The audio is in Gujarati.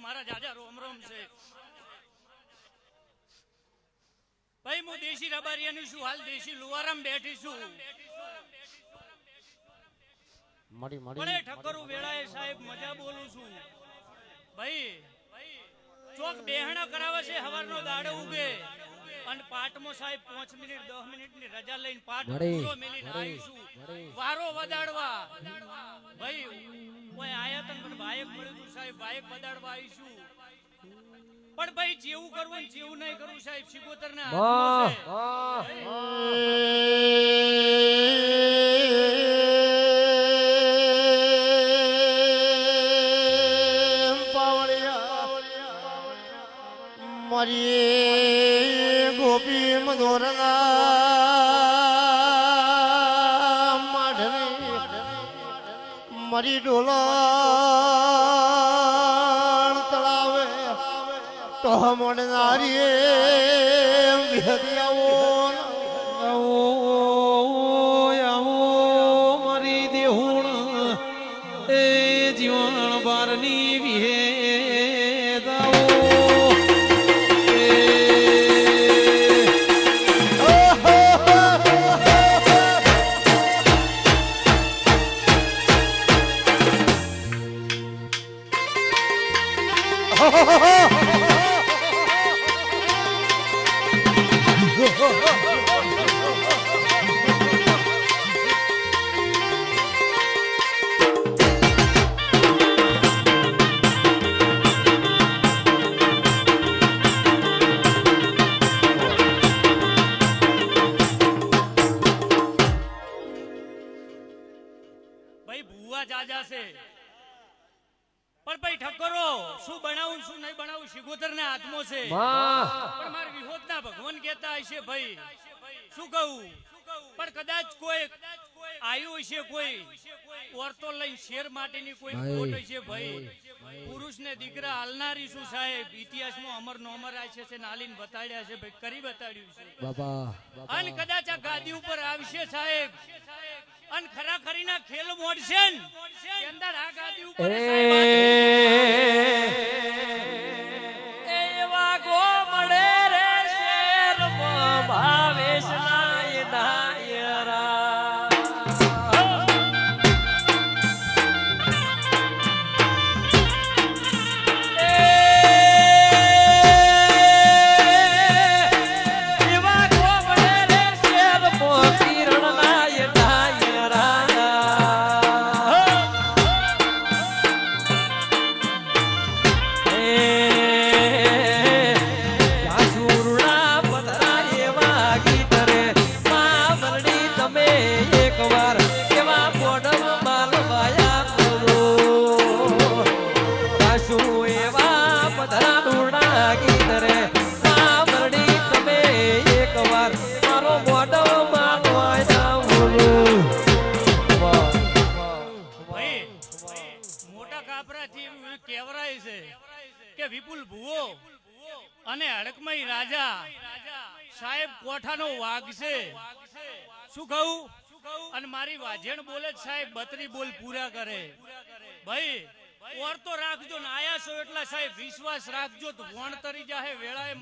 મારા જાજા રોમ રોમ છે. ભાઈ હું દેશી રબારિયાની છું. હાલ દેશી લુવારામ બેઠી છું. મળી મળી એ ઠક્કરું વેળાએ સાહેબ મજા બોલું છું. ભાઈ ચોક બેહણા કરાવે છે હવારનો દાડો ઉગે. અને પાટમો સાહેબ પાંચ મિનિટ દસ મિનિટની રજા લઈને પાટ મેલી પૂરો મેલીને આવીશું વારો વદાડવા. ભાઈ મને બાયક મળ્યું તું સાહેબ બાયક વદાડવા આવીશું. પણ ભાઈ જેવું કરવું જેવું નહીં કરવું સાહેબ શિકોતર ને મરીએ ગોપી મધોરના મારી ડોલણ તળાવે તો મળનારી વિહરિયાઓ મારી દેહુણ એ જીવન બારની વિહેદાઓ ભાઈ ભૂવા જાજા છે. પણ ભાઈ ઠક્કરો શું બનાવું શું નહીં બનાવું સિગોતર ના હાથમો છે. પણ મારા વિહોતના ભગવાન કેતા હશે ભાઈ. શું કહું? પણ કદાચ કોઈ આવ્યું હશે કોઈ. ઓરતો લઈ શેર માટેની કોઈ ખોટ હશે ભાઈ. પુરુષ ને દીકરા હાલનારી શું સાહેબ? ઇતિહાસમાં અમર નો અમર આ છે નાલીન બતાડ્યા છે ભાઈ. કરી બતાડ્યું છે. બાબા અને કદાચ આ ગાદી ઉપર આવશે સાહેબ. અને ખરા ખરીના ખેલ મોડશે ને. અંદર આ ગાદી ઉપર સાહેબ કાપરાથી એવું છે કે વિપુલ ભુવો અને હડકમય રાજા સાહેબ કોઠાનો વાઘ છે. શું કહું? અને મારી વાજેણ બોલે સાહેબ, બત્રી બોલ પૂરા કરે. ભાઈ, ઓર તો રાખજો ને આયા છો એટલા સાહેબ, વિશ્વાસ રાખજો તો વણ તરી જાહે વેળાએ